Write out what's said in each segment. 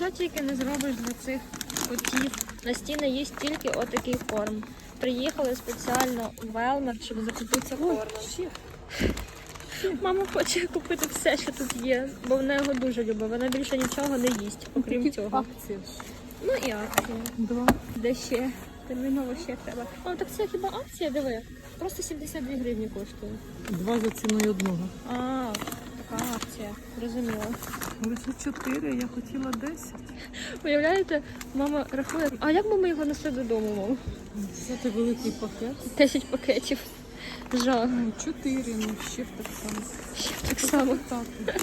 Що тільки не зробиш для цих котів. На стіни є тільки отакий корм. Приїхали спеціально в Велмер, щоб закупитися кормом. Мама хоче купити все, що тут є, бо вона його дуже любить. Вона більше нічого не їсть, окрім цього. Акція. Ну і акція. Два. Де ще? Терміново ще треба. О, так це хіба акція, диви. Просто 72 гривні коштує. Два за ціною одного. А, така акція. Зрозуміло. Лише чотири, я хотіла десять. Уявляєте, мама рахує. А як би ми його несли додому, мам? Взяти великий пакет. 10 пакетів. Жах. Ну, чотири, ну ще так само. Ще так само. Так.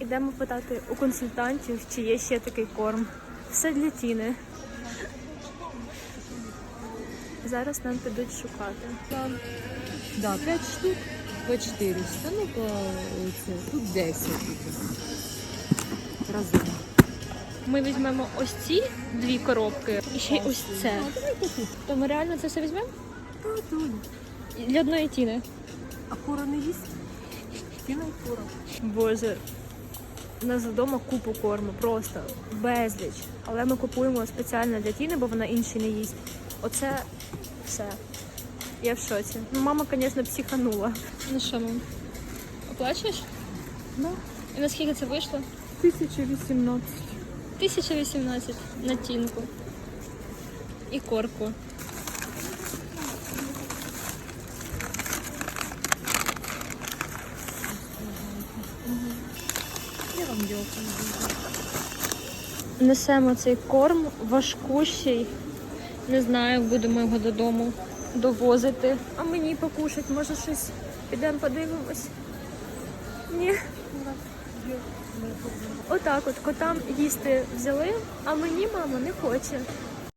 Ідемо питати у консультантів, чи є ще такий корм. Все для тіни. Зараз нам підуть шукати. Да, п'ять штук по 400. Ну, по це, тут 10. Разом. Ми візьмемо ось ці дві коробки і ще й ось це. То ми реально це все візьмемо? Для одної тіни. А кура не їсть? Тіна і кура. Боже, у нас вдома купу корму, просто безліч. Але ми купуємо спеціально для тіни, бо вона інший не їсть. Оце все. Я в шоці. Ну, мама, звісно, психанула. Ну що, мам, оплачуєш? Ну, І наскільки це вийшло? 1018. 1018 на тінку. І корку. Несемо цей корм важкущий. Не знаю, будемо його додому довозити. А мені покушать, може щось підемо подивимось. Ні. Отак от котам їсти взяли, а мені мама не хоче.